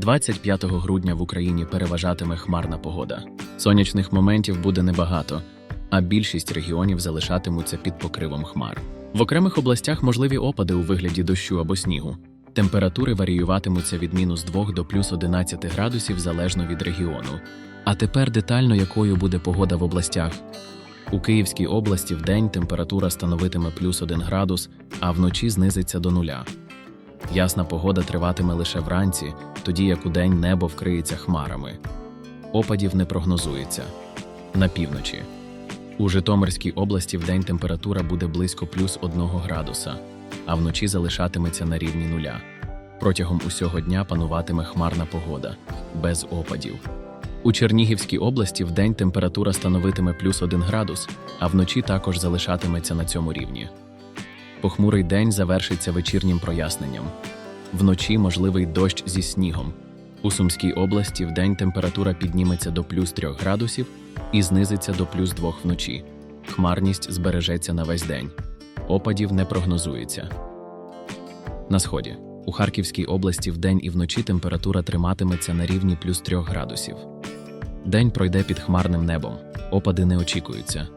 25 грудня в Україні переважатиме хмарна погода. Сонячних моментів буде небагато, а більшість регіонів залишатимуться під покривом хмар. В окремих областях можливі опади у вигляді дощу або снігу. Температури варіюватимуться від мінус 2 до плюс 11 градусів залежно від регіону. А тепер детально якою буде погода в областях. У Київській області в день температура становитиме плюс 1 градус, а вночі знизиться до нуля. Ясна погода триватиме лише вранці, тоді як удень небо вкриється хмарами. Опадів не прогнозується. На півночі. У Житомирській області вдень температура буде близько плюс 1 градуса, а вночі залишатиметься на рівні нуля. Протягом усього дня пануватиме хмарна погода, без опадів. У Чернігівській області вдень температура становитиме плюс 1 градус, а вночі також залишатиметься на цьому рівні. Похмурий день завершиться вечірнім проясненням. Вночі можливий дощ зі снігом. У Сумській області вдень температура підніметься до плюс 3 градусів і знизиться до плюс 2 вночі. Хмарність збережеться на весь день. Опадів не прогнозується. На сході. У Харківській області вдень і вночі температура триматиметься на рівні плюс 3 градусів. День пройде під хмарним небом. Опади не очікуються.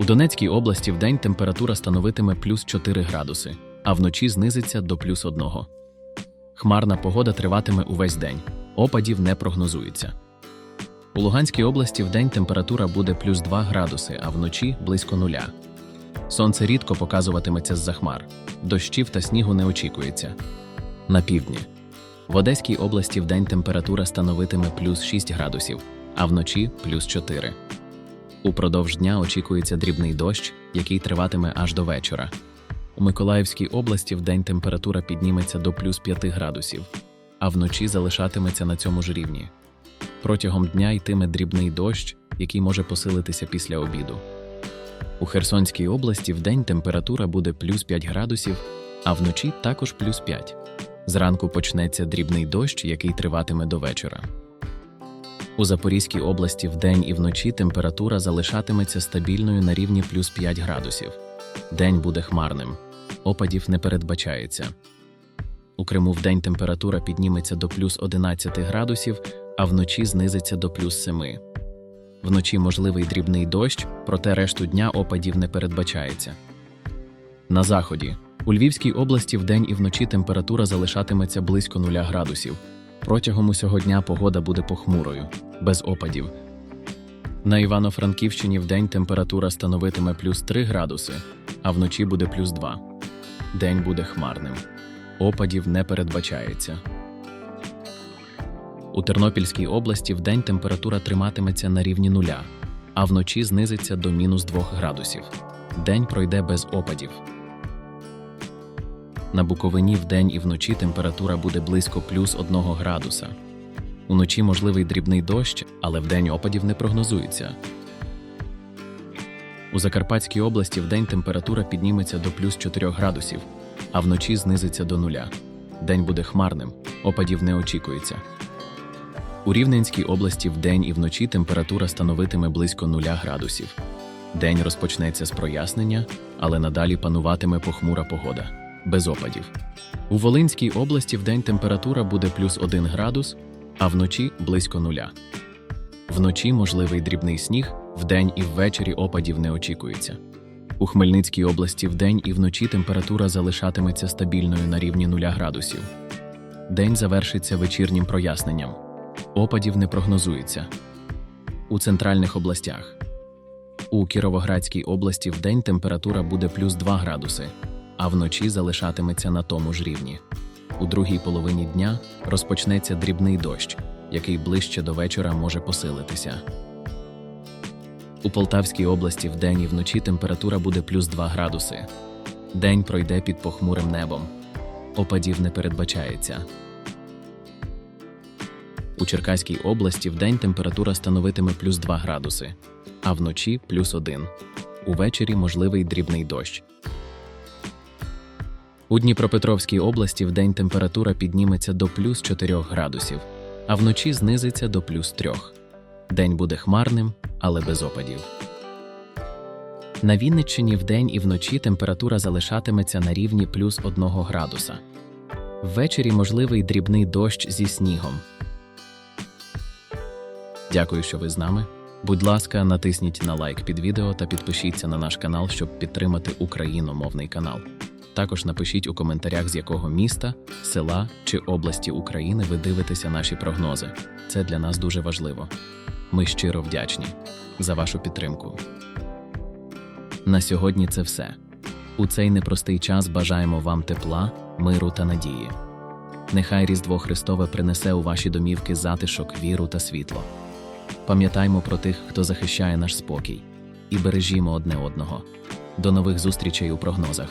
У Донецькій області вдень температура становитиме плюс 4 градуси, а вночі знизиться до плюс 1. Хмарна погода триватиме увесь день. Опадів не прогнозується. У Луганській області вдень температура буде плюс 2 градуси, а вночі близько нуля. Сонце рідко показуватиметься з-за хмар. Дощів та снігу не очікується. На півдні. В Одеській області вдень температура становитиме плюс 6 градусів, а вночі плюс 4. Упродовж дня очікується дрібний дощ, який триватиме аж до вечора. У Миколаївській області вдень температура підніметься до плюс 5 градусів, а вночі залишатиметься на цьому ж рівні. Протягом дня йтиме дрібний дощ, який може посилитися після обіду. У Херсонській області вдень температура буде плюс 5 градусів, а вночі також плюс 5. Зранку почнеться дрібний дощ, який триватиме до вечора. У Запорізькій області вдень і вночі температура залишатиметься стабільною на рівні плюс 5 градусів. День буде хмарним. Опадів не передбачається. У Криму вдень температура підніметься до плюс 11 градусів, а вночі знизиться до плюс 7. Вночі можливий дрібний дощ, проте решту дня опадів не передбачається. На заході. У Львівській області вдень і вночі температура залишатиметься близько 0 градусів. Протягом усього дня погода буде похмурою, без опадів. На Івано-Франківщині вдень температура становитиме плюс 3 градуси, а вночі буде плюс 2. День буде хмарним. Опадів не передбачається. У Тернопільській області вдень температура триматиметься на рівні нуля, а вночі знизиться до мінус 2 градусів. День пройде без опадів. На Буковині вдень і вночі температура буде близько плюс 1 градуса. Уночі можливий дрібний дощ, але вдень опадів не прогнозується. У Закарпатській області вдень температура підніметься до плюс 4 градусів, а вночі знизиться до нуля. День буде хмарним, опадів не очікується. У Рівненській області вдень і вночі температура становитиме близько 0 градусів. День розпочнеться з прояснення, але надалі пануватиме похмура погода, без опадів. У Волинській області вдень температура буде плюс 1 градус, а вночі близько нуля. Вночі можливий дрібний сніг, вдень і ввечері опадів не очікується. У Хмельницькій області вдень і вночі температура залишатиметься стабільною на рівні 0 градусів. День завершиться вечірнім проясненням. Опадів не прогнозується. У центральних областях. У Кіровоградській області вдень температура буде плюс 2 градуси, а вночі залишатиметься на тому ж рівні. У другій половині дня розпочнеться дрібний дощ, який ближче до вечора може посилитися. У Полтавській області вдень і вночі температура буде плюс 2 градуси. День пройде під похмурим небом. Опадів не передбачається. У Черкаській області вдень температура становитиме плюс 2 градуси, а вночі плюс 1. Увечері можливий дрібний дощ. У Дніпропетровській області вдень температура підніметься до плюс 4 градусів, а вночі знизиться до плюс 3. День буде хмарним, але без опадів. На Вінниччині вдень і вночі температура залишатиметься на рівні плюс 1 градуса. Ввечері можливий дрібний дощ зі снігом. Дякую, що ви з нами. Будь ласка, натисніть на лайк під відео та підпишіться на наш канал, щоб підтримати україномовний канал. Також напишіть у коментарях, з якого міста, села чи області України ви дивитеся наші прогнози. Це для нас дуже важливо. Ми щиро вдячні за вашу підтримку. На сьогодні це все. У цей непростий час бажаємо вам тепла, миру та надії. Нехай Різдво Христове принесе у ваші домівки затишок, віру та світло. Пам'ятаймо про тих, хто захищає наш спокій, і бережімо одне одного. До нових зустрічей у прогнозах.